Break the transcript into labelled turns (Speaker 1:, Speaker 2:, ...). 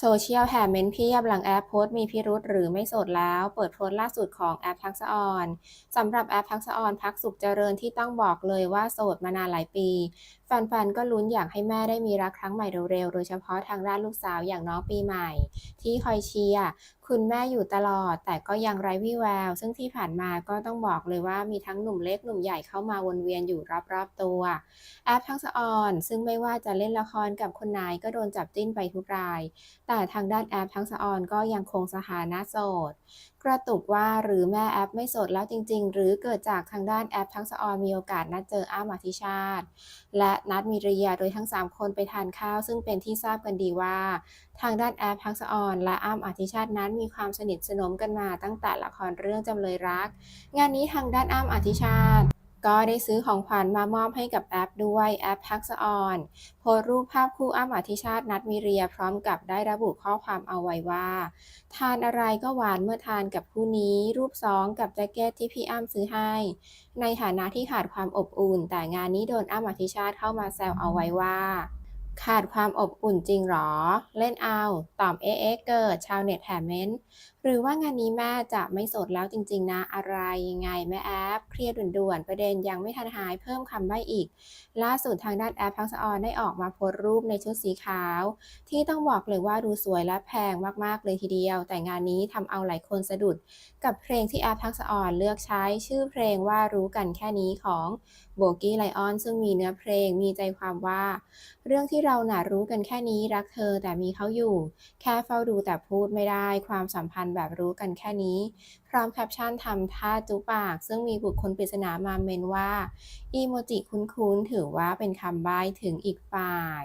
Speaker 1: โซเชียลแห่เม้นเพียบหลังแอปโพสต์มีพิรุษหรือไม่โสดแล้ว เปิดโพสต์ล่าสุดของแอปทักษะออนสำหรับแอปทักษะออนพักสุขเจริญที่ต้องบอกเลยว่าโสดมานานหลายปีแฟนๆ ก็ลุ้นอยากให้แม่ได้มีรักครั้งใหม่เร็วๆ โดยเฉพาะทางด้านลูกสาวอย่างน้องปีใหม่ ที่คอยเชียร์คุณแม่อยู่ตลอด แต่ก็ยังไร้วี่แวว ซึ่งที่ผ่านมาก็ต้องบอกเลยว่ามีทั้งหนุ่มเล็กหนุ่มใหญ่เข้ามาวนเวียนอยู่รอบๆ ตัวแอปทักษะออน ซึ่งไม่ว่าจะเล่นละครกับคนไหนก็โดนจับจิ้นไปทุกราย แต่ทางด้านแอปทักษะออนก็ยังคงสถานะโสด กระตุกว่าหรือแม่แอปไม่โสดแล้วจริง ๆ หรือเกิดจากทางด้านแอป ทั้งสออมีโอกาสนัดเจออ้มอธิชาติ และนัดมีเรียโดยทั้ง 3 คนไปทานข้าว ซึ่งเป็นที่ทราบกันดีว่า ทางด้านแอปทั้งสออนและอ้มอธิชาตินั้นมีความสนิทสนมกันมาตั้งแต่ละครเรื่องจำเลยรัก งานนี้ทางด้านอ้มอธิชาติ ก็ได้ซื้อของขวัญมามอบให้กับแอปด้วยแอปทักษออนโพสรูปภาพคู่อ้ำอธิชาตินัดมีเรียพร้อมกับได้ระบุข้อความเอาไว้ว่า ทานอะไรก็หวานเมื่อทานกับคู่นี้ รูปสองกับแจ็คเก็ตที่พี่อ้ำซื้อให้ ในฐานะที่ขาดความอบอุ่น แต่งานนี้โดนอ้ำอธิชาติเข้ามาแซวเอาไว้ว่าขาดความอบอุ่นจริงหรอ เล่นเอา ตอบเอ๊ะเอเกิด ชาวเน็ตแห่เม้น หรือว่างานนี้แม่จะไม่โสดแล้วจริง ๆ นะอะไรยังไงแม่แอปเครียดด่วนๆ ประเด็นยังไม่ทันหายเพิ่มคำใบ้อีก ล่าสุดทางด้านแอปทักษะออนได้ออกมาโพสต์รูปในชุดสีขาว ที่ต้องบอกเลยว่าดูสวยและแพงมากๆเลยทีเดียว แต่งานนี้ทำเอาหลายคนสะดุด กับเพลงที่แอปทักษะออนเลือกใช้ชื่อเพลงว่ารู้กันแค่นี้ของโบกี้ไลออนซึ่งมีเนื้อเพลงมีใจความว่า เรื่องที่เราหนารู้กันแค่นี้รักเธอแต่มีเขาอยู่ แค่เฝ้าดูแต่พูดไม่ได้ความสัมพันธ์แบบรู้กันแค่นี้ พร้อมแคปชั่นทำท่าจุปาก ซึ่งมีบุคคลปริศนามาเมนว่า อีโมจิคุ้นๆ ถือว่าเป็นคำใบ้ถึงอีกฝ่าย